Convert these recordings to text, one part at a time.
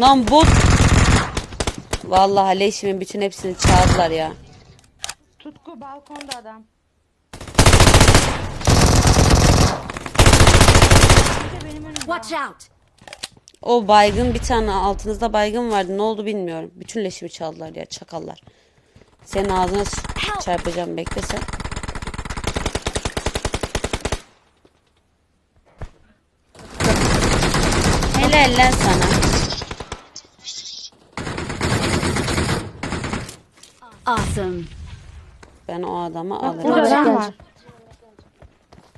Lan bot. Vallahi leşimin bütün hepsini çaldılar ya. Tutku balkonda adam. Watch out! O baygın bir tane altınızda baygın vardı. Ne oldu bilmiyorum. Bütün leşimi çaldılar ya çakallar. Senin ağzına çarpacağım bekle sen. Helal lan sana. Awesome. Ben o adamı alırım. Burada adam var.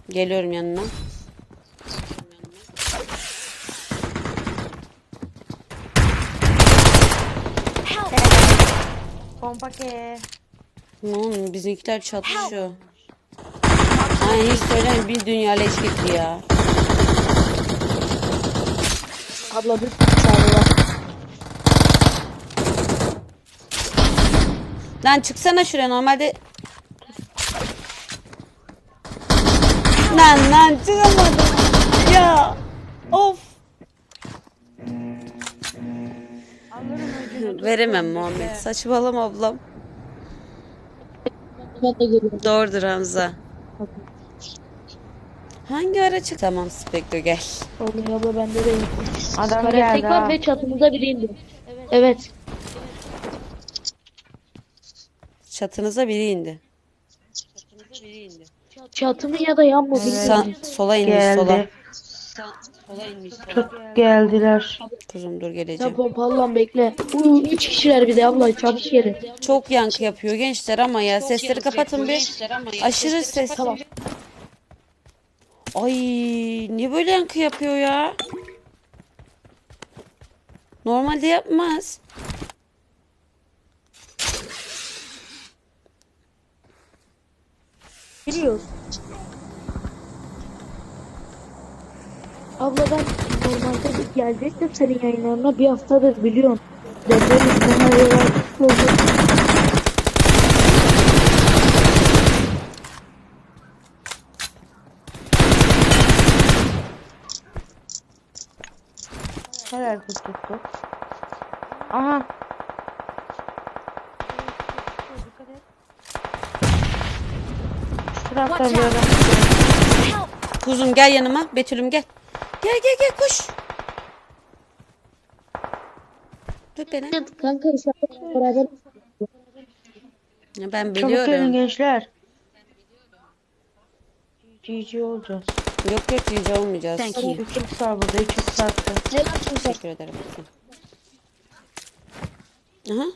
Geliyorum yanına. Pompa ke. Oğlum bizimkiler çatışıyor. Ay hiç söyleme bir dünya leş gitti ya. Abla bir çağırıyorlar. Lan çıksana şuraya normalde. Lan lan çıkamadım. Ya. Of. Veremem Muhammed. Saçmalama ablam. Doğrudur Hamza. Hangi ara çık? Tamam Spekto gel. Oğlum abla bende de yok. Adam geldi var ha. ve çatımıza biri indi. Evet. Çatınıza biri indi. Çatımı ya da yan mı Sa- bilmiyorum. sola inmiş Geldi. sola. Tut geldiler. Kuzum dur Sen geleceğim. pompalı lan bekle. Uuu üç kişiler bir de abla çabuk yere. Çok yankı yapıyor gençler ama ya sesleri kapatın bir. Aşırı ses. Tamam. Ay niye böyle yankı yapıyor ya? Normalde yapmaz. Biliyoruz. Abla ben normalde bir gelecektim senin yayınlarına bir haftadır biliyorsun. Deprem senaryolar oldu. Helal kız tutku. Aha. Şu tarafta bir adam. Kuzum gel yanıma. Betül'üm gel. Gel gel gel koş. Dur beni. Kanka inşallah beraber Ya Ben Çabuk gelin biliyorum. gençler. GG olacağız. Yok yok iyice olmayacağız. Thank you. 3 x var burada 3 x attı. Teşekkür ederim. Aha.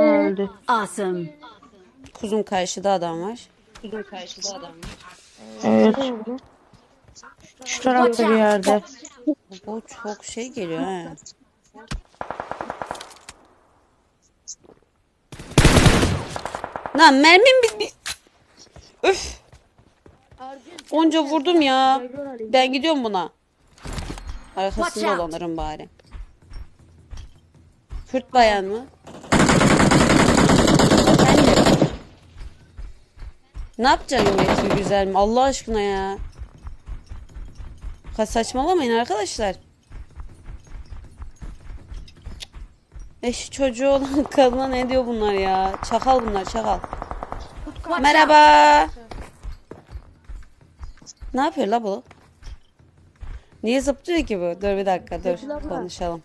Öldü. Awesome. Kuzum karşıda adam var. Evet. Şu tarafta bir yerde. Bu çok şey geliyor ha. Lan mermim bir, bir... Öf. Onca vurdum ya. Ben gidiyorum buna. Arkasında dolanırım bari. Kürt bayan mı? Ne yapacaksın Betül güzel mi? Allah aşkına ya. Ka saçmalamayın arkadaşlar. Eş çocuğu olan kadına ne diyor bunlar ya? Çakal bunlar çakal. Merhaba. Ne yapıyor la bu? Niye zıplıyor ki bu? Dur bir dakika dur konuşalım.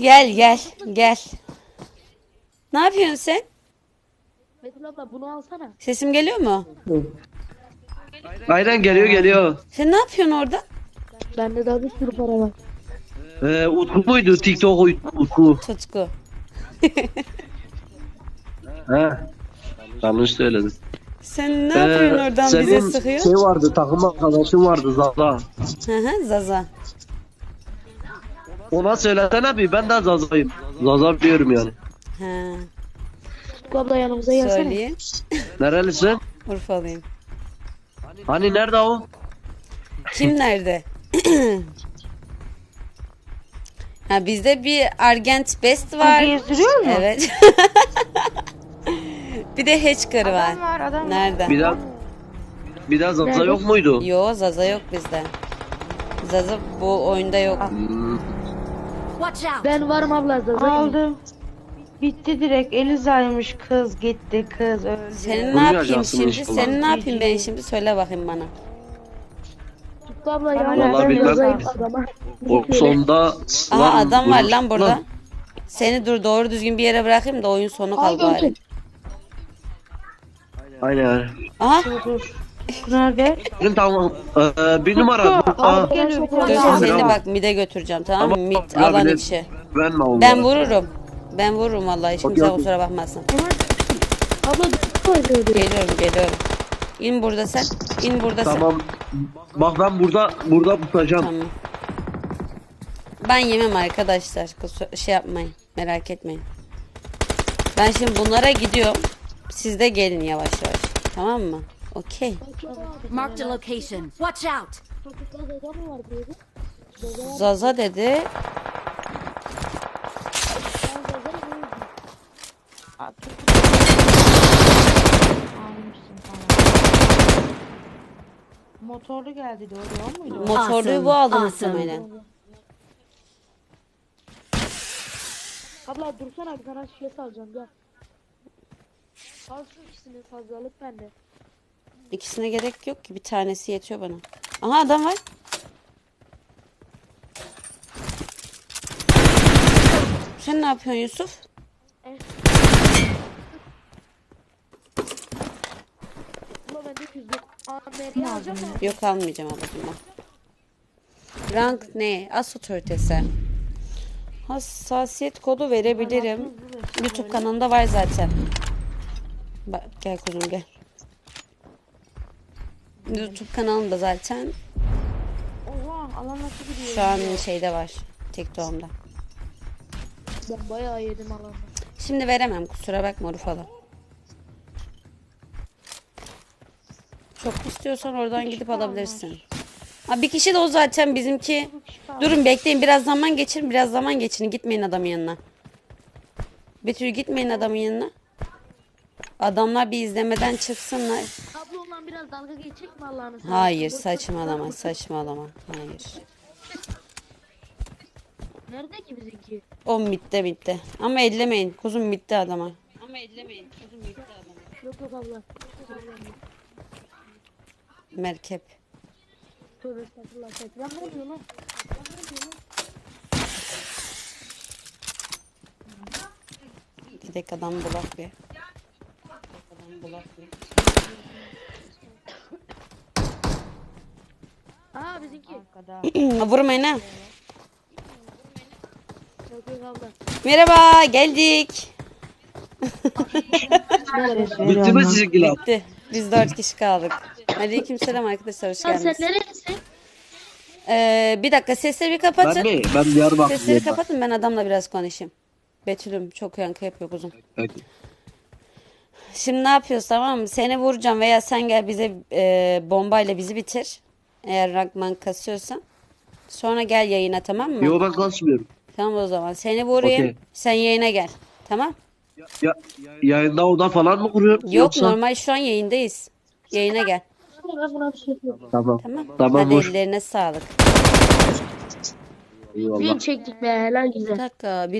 Gel gel gel. Ne yapıyorsun sen? Betül abla bunu alsana. Sesim geliyor mu? Aynen geliyor geliyor. Sen ne yapıyorsun orada? Bende daha bir sürü para var. Ee, Utku muydu? TikTok Utku. Tutku. He. Yanlış söyledim. Sen ne yapıyorsun Ee, oradan senin bize sıkıyor? şey vardı takım arkadaşın vardı Zaza. Hı hı Zaza. Ona söylesene bir ben de Zaza'yım. Zaza biliyorum yani. Ha, Tutku abla yanımıza gelsene. söyleyeyim. Nerelisin? Urfalıyım. Hani nerede o? Kim nerede? ha bizde bir Argent Best var. Gezdiriyor mu? Evet. bir de Hatchcar var. Adam var adam. Nerede? Bir dakika. Bir daha Zaza yok muydu? Yo Zaza yok bizde. Zaza bu oyunda yok. Hmm. Watch out! Ben varım abla Zaza'yım. Aldım. Bitti direkt. Elizaymış kız gitti kız öldü. Senin ne yapayım şimdi? Senin ne yapayım ben şimdi? Söyle bakayım bana. Tuttu abla ya. Vallahi Ben adama. O sonda Aha adam var lan burada. Lan, Seni dur doğru düzgün bir yere bırakayım da oyun sonu kal Ay bari. Aynen. Aha Dur dur. Benim tamam. Ee, bir numara. Aa, Aa, geliyor bir dur tane. Seni bak mide götüreceğim tamam mı? Ama Mid alan bir de- içi. Onları. Ben vururum. Ben vururum vallahi hiç kimse okey. kusura bakmasın. Abla tuttu oynuyordu. Geliyorum geliyorum. İn burada sen. İn burada sen. Tamam. Bak ben burada burada tutacağım. Tamam. Ben yemem arkadaşlar. Şey yapmayın. Merak etmeyin. Ben şimdi bunlara gidiyorum. Siz de gelin yavaş yavaş. Tamam mı? Okey. Marked a location. Watch out! Zaza mı kapattı. Almışsın tamam. Motorlu geldi doğru muydu? Motorluyu bu aldı muhtemelen. Abla dursana bir tane şişesi alacağım gel. Al şu ikisini fazlalık bende. İkisine gerek yok ki bir tanesi yetiyor bana. Aha adam var. Sen ne yapıyorsun Yusuf? Evet. 900'lük. Yok almayacağım ablacığım. Rank ne? As otoritesi. Hassasiyet kodu verebilirim. YouTube kanalında var zaten. Bak gel kuzum gel. YouTube kanalımda zaten. Şu an şeyde var. Tek doğumda. Ben bayağı yedim alanı. Şimdi veremem kusura bakma Urfalı. Çok istiyorsan oradan gidip alabilirsin. Ha, bir kişi de o zaten bizimki. Durun bekleyin biraz zaman geçirin biraz zaman geçirin gitmeyin adamın yanına. Betül gitmeyin adamın yanına. Adamlar bir izlemeden çıksınlar. Abla ondan biraz dalga geçecek mi Allah'ını? Hayır saçmalama saçmalama. Hayır. Nerede ki bizimki? O bitti bitti. Ama ellemeyin. Kuzum bitti adama. Yok yok abla. Merkep. Tövbe estağfurullah. Tekrar ne oluyor lan? Gidek adam bulak bir. Aa bizimki. Vurmayın ha. Merhaba geldik. Bitti mi sizinkiler? Bitti. Biz dört kişi kaldık. Aleykümselam arkadaşlar hoş sen geldiniz. Ee, bir dakika sesleri bir Ben kapatın. mi? Ben Sesleri Diyarbakır'dayım. kapatın ben adamla biraz konuşayım. Betül'üm çok yankı yapıyor kuzum. Peki. Şimdi ne yapıyoruz tamam mı? Seni vuracağım veya sen gel bize e, bombayla bizi bitir. Eğer rankman kasıyorsan. Sonra gel yayına tamam mı? Yo ben kasmıyorum. Tamam o zaman. Seni vurayım. Okey. Sen yayına gel. Tamam? Ya, yayında oda falan mı kuruyor? Yok Yoksa... normal şu an yayındayız. Yayına gel. Ben buna bir şey yapıyorum. Tamam. Tamam. Tamam Hadi hoş. ellerine sağlık. Eyvallah. Bin çektik be helal güzel. Bir dakika. Bir